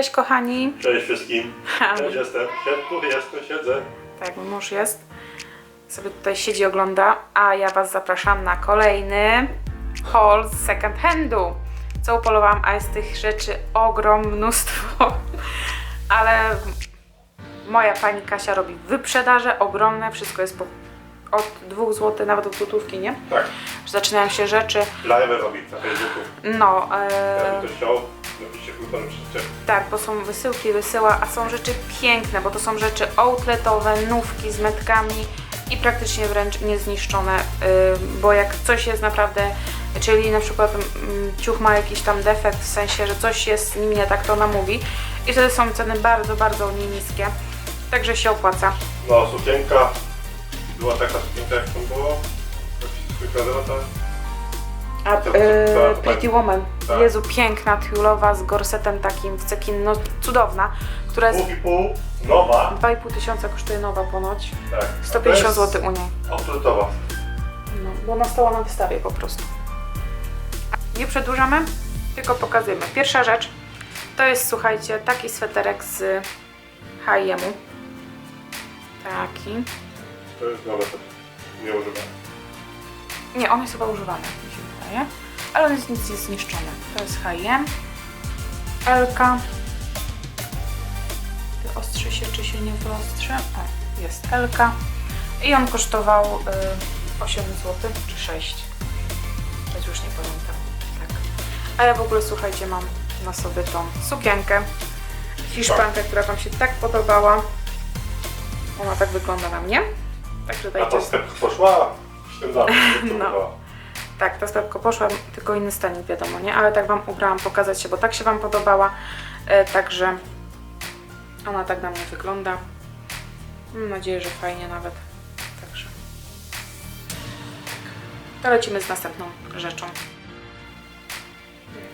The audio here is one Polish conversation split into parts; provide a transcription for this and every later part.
Cześć kochani. Cześć wszystkim. Cześć, jestem. Sie- Tu jestem, siedzę. Tak, mój mąż jest. Sobie tutaj siedzi, ogląda, a ja Was zapraszam na kolejny haul z second handu. Co upolowałam, a jest tych rzeczy ogrom, mnóstwo. Ale moja pani Kasia robi wyprzedaże ogromne, wszystko jest po, od 2 zł, nawet od złotówki, nie? Tak. Zaczynają się rzeczy, Live robi na Facebooku. no, e, chciał, przez Tak, bo są wysyłki, wysyła, a są rzeczy piękne, bo to są rzeczy outletowe, nówki z metkami i praktycznie wręcz niezniszczone, bo jak coś jest naprawdę, czyli na przykład mm, ciuch ma jakiś tam defekt, w sensie, że coś jest z nim nie tak, to ona mówi i wtedy są ceny bardzo, bardzo niskie, także się opłaca. No, sukienka. Była taka sukienka, jak to było? Jak się sukienka nazywa ta? A to- Pretty Woman, tak. Jezu, piękna, tiulowa z gorsetem takim w cekin, no cudowna, która jest Pół i pół, nowa. 2,5 tysiąca kosztuje nowa ponoć, Tak. 150 zł u niej. Outletowa. No, bo ona stała na wystawie po prostu. Nie przedłużamy, tylko pokazujemy. Pierwsza rzecz to jest, słuchajcie, taki sweterek z H&M-u. Taki. To jest nowe. Nie używam. Nie, on jest chyba używany, mi się wydaje. Ale on jest nic jest zniszczony. To jest H&M. Elka. Wyostrzy się, czy się nie wyostrzy? O, jest Elka. I on kosztował y, 8 zł, czy 6. Teraz już nie pamiętam. Tak. A ja w ogóle, słuchajcie, mam na sobie tą sukienkę. Hiszpankę, która Wam się tak podobała. Ona tak wygląda na mnie. Także dajcie ta stepka poszła? Śledzamy. No. Tak, ta sklepko poszła, tylko inny stanik wiadomo, nie? Ale tak Wam ubrałam pokazać się, bo tak się Wam podobała. E, także ona tak na mnie wygląda. Mam nadzieję, że fajnie nawet. Także. tak. To lecimy z następną rzeczą.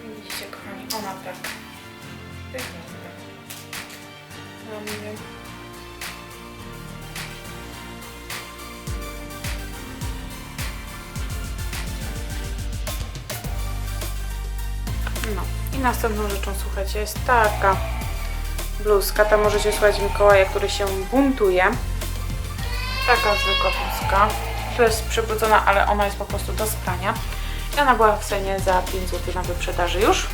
Widzicie, kochani, ona tak wygląda. Na i następną rzeczą, słuchajcie, jest taka bluzka. Tam możecie słuchać Mikołaja, który się buntuje. Taka zwykła bluzka. Tu jest przybrudzona, ale ona jest po prostu do sprania. I ona była w cenie za 5 zł na wyprzedaży już.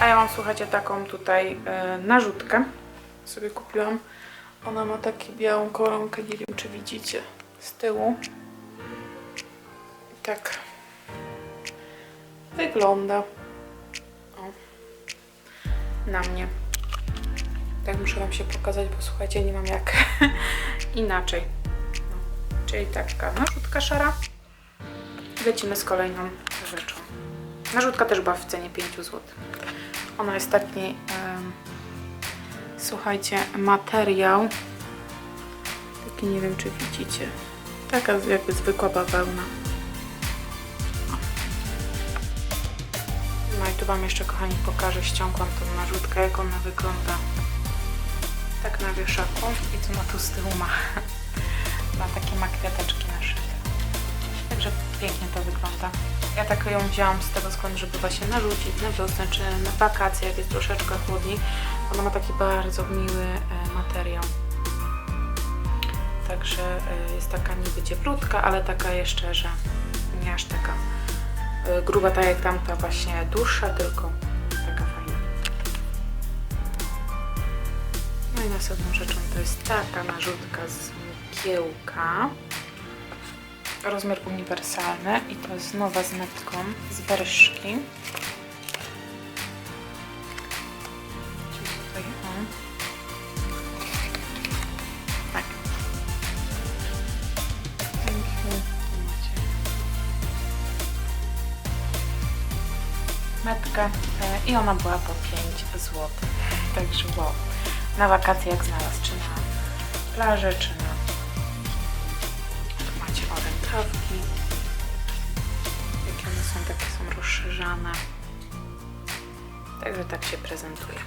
A ja mam, słuchajcie, taką tutaj e, narzutkę. Sobie kupiłam. Ona ma taką białą koronkę, nie wiem czy widzicie z tyłu. I tak wygląda. Na mnie. Tak muszę Wam się pokazać, bo słuchajcie, nie mam jak inaczej. No. Czyli taka narzutka szara. Lecimy z kolejną rzeczą. Narzutka też była w cenie 5 zł. Ona jest taki, em, słuchajcie, materiał. Taki nie wiem, czy widzicie. Taka jakby zwykła bawełna. Wam jeszcze, kochani, pokażę. Ściągłam tą narzutkę, jak ona wygląda. Tak na wieszaku. I co ma tu z tyłu ma? Ma takie ma kwiateczki naszyte. Także pięknie to wygląda. Ja tak ją wzięłam z tego względu, żeby właśnie narzucić na wiosnę czy na wakacje, jak jest troszeczkę chłodniej. Ona ma taki bardzo miły e, materiał. Także e, jest taka niby cieplutka, ale taka jeszcze, że nie aż taka gruba, tak jak tamta właśnie dłuższa, tylko taka fajna. No i następną rzeczą to jest taka narzutka z mgiełka. Rozmiar uniwersalny i to jest nowa z metką z berszki. I ona była po 5 zł. Także wow. Na wakacje jak znalazł, czy na plażę, czy na tu macie o rękawki. Jakie one są, takie są rozszerzane. Także tak się prezentuje.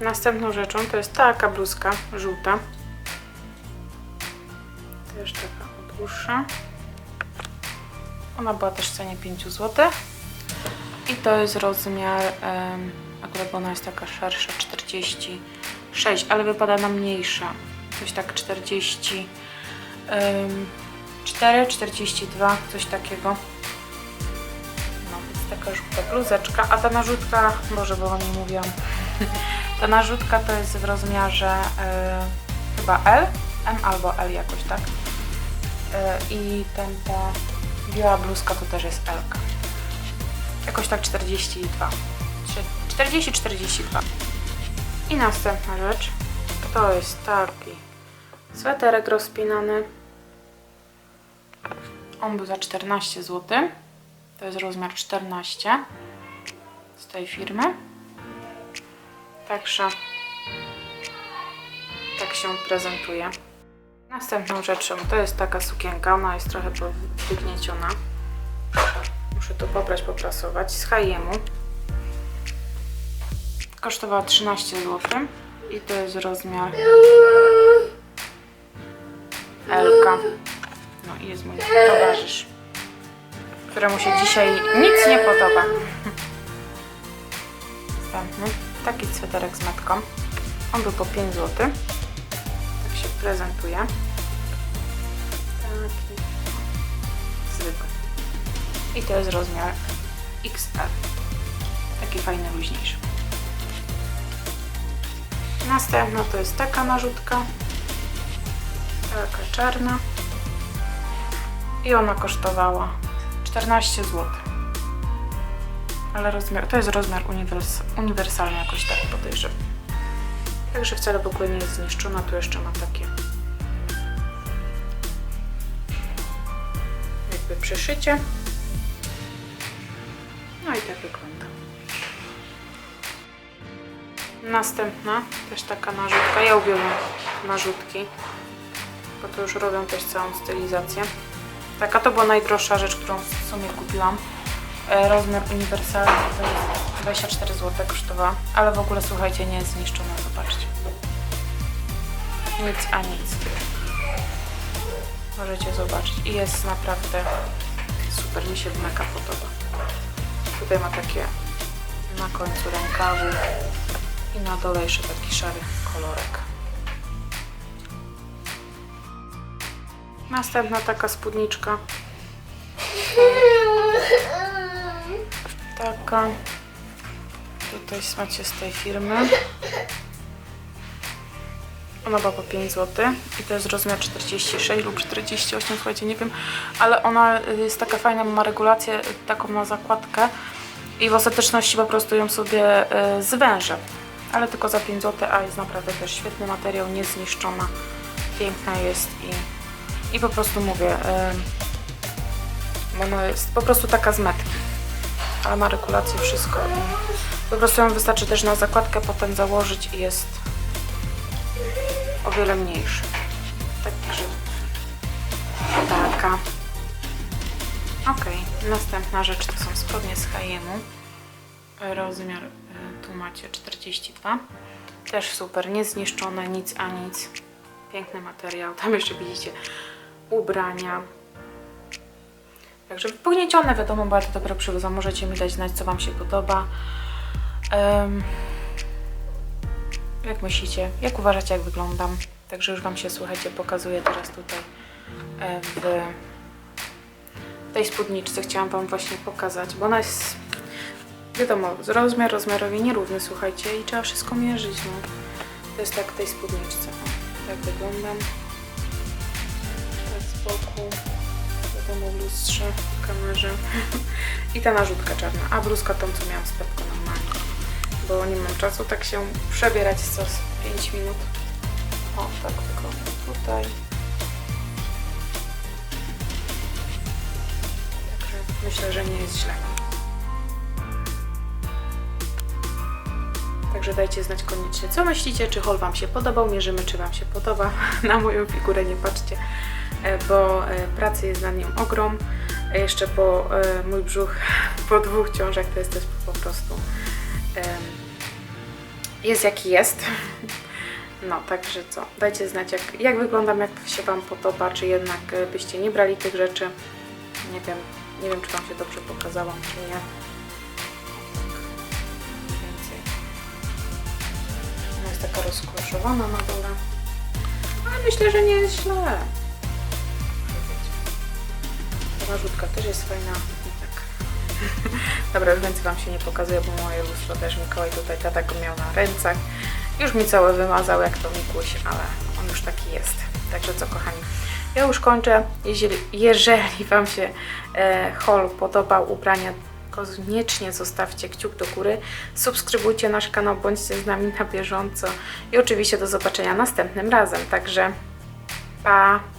Następną rzeczą to jest taka bluzka żółta. Też taka dłuższa. Ona była też w cenie 5 zł. I to jest rozmiar, em, akurat ona jest taka szersza, 46, ale wypada na mniejsza. Coś tak 40, em, 4, 42, coś takiego. No, więc taka żółta bluzeczka, a ta narzutka, Boże, bo o niej mówiłam. ta narzutka to jest w rozmiarze e, chyba L, M albo L jakoś, tak? E, I ten, ta biała bluzka to też jest L. -ka. Jakoś tak 42. 40-42. I następna rzecz to jest taki sweterek rozpinany. On był za 14 zł. To jest rozmiar 14 z tej firmy. Także tak się prezentuje. Następną rzeczą to jest taka sukienka. Ona jest trochę wygnieciona. Muszę to pobrać, poprasować. Z H&M. Kosztowała 13 zł. I to jest rozmiar L. No i jest mój towarzysz, któremu się dzisiaj nic nie podoba. Następny. Taki sweterek z metką. On był po 5 zł. Tak się prezentuje. Taki. I to jest rozmiar XL. Taki fajny, luźniejszy. Następna to jest taka narzutka. Taka czarna. I ona kosztowała 14 zł. Ale rozmiar, to jest rozmiar uniwers, uniwersalny jakoś tak podejrzewam. Także wcale w ogóle nie jest zniszczona. Tu jeszcze ma takie jakby przeszycie. I tak wygląda. Następna, też taka narzutka. Ja uwielbiam narzutki, bo to już robią też całą stylizację. Taka to była najdroższa rzecz, którą w sumie kupiłam. E, Rozmiar uniwersalny to jest 24 zł kosztowała, ale w ogóle słuchajcie, nie jest zniszczona, zobaczcie. Nic a nic. Możecie zobaczyć i jest naprawdę super, mi się mega podoba. Tutaj ma takie na końcu rękawy i na dole jeszcze taki szary kolorek. Następna taka spódniczka. Taka. Tutaj macie z tej firmy. Ona była po 5 zł i to jest rozmiar 46 lub 48, słuchajcie, nie wiem, ale ona jest taka fajna, ma regulację taką na zakładkę i w ostateczności po prostu ją sobie y, zwężę, ale tylko za 5 zł, a jest naprawdę też świetny materiał, niezniszczona, piękna jest i, i po prostu mówię, y, ona jest po prostu taka z metki, ale ma regulację wszystko i po prostu ją wystarczy też na zakładkę potem założyć i jest wiele mniejszy. Także taka. Ok, następna rzecz to są spodnie z H&M. Rozmiar y, tu macie 42. Też super, niezniszczone, nic a nic. Piękny materiał. Tam jeszcze widzicie ubrania. Także pogniecione, wiadomo, bardzo dobre przywodzą. Możecie mi dać znać, co Wam się podoba. Em, jak myślicie? Jak uważacie, jak wyglądam? Także już Wam się, słuchajcie, pokazuję teraz tutaj e, w tej spódniczce. Chciałam Wam właśnie pokazać, bo ona jest, wiadomo, rozmiar rozmiarowi nierówny, słuchajcie, i trzeba wszystko mierzyć, no. To jest tak w tej spódniczce. O, tak wyglądam. Tak z boku, wiadomo, w lustrze, w kamerze. I ta narzutka czarna, a bluzka tą, co miałam z petką normalnie bo nie mam czasu tak się przebierać z 5 minut. O, tak wygląda tutaj. Także myślę, że nie jest źle. Także dajcie znać koniecznie, co myślicie, czy haul Wam się podobał, mierzymy, czy Wam się podoba. Na moją figurę nie patrzcie, e, bo e, pracy jest na nią ogrom. E, Jeszcze po mój brzuch po dwóch ciążach to jest też po prostu jest jaki jest. No, także co, dajcie znać jak, jak wyglądam, jak się Wam podoba, czy jednak e, byście nie brali tych rzeczy. Nie wiem, nie wiem czy Wam się dobrze pokazałam, czy nie. Więcej. Ona jest taka rozkruszowana na dole. Ale myślę, że nie jest źle. Ta też jest fajna. Dobra, już więcej Wam się nie pokazuje, bo moje lustro też Mikołaj tutaj tata go miał na rękach. Już mi całe wymazał jak to Mikuś, ale on już taki jest. Także co kochani, ja już kończę. Jeżeli, jeżeli Wam się e, haul podobał, ubrania, koniecznie zostawcie kciuk do góry. Subskrybujcie nasz kanał, bądźcie z nami na bieżąco. I oczywiście do zobaczenia następnym razem. Także pa!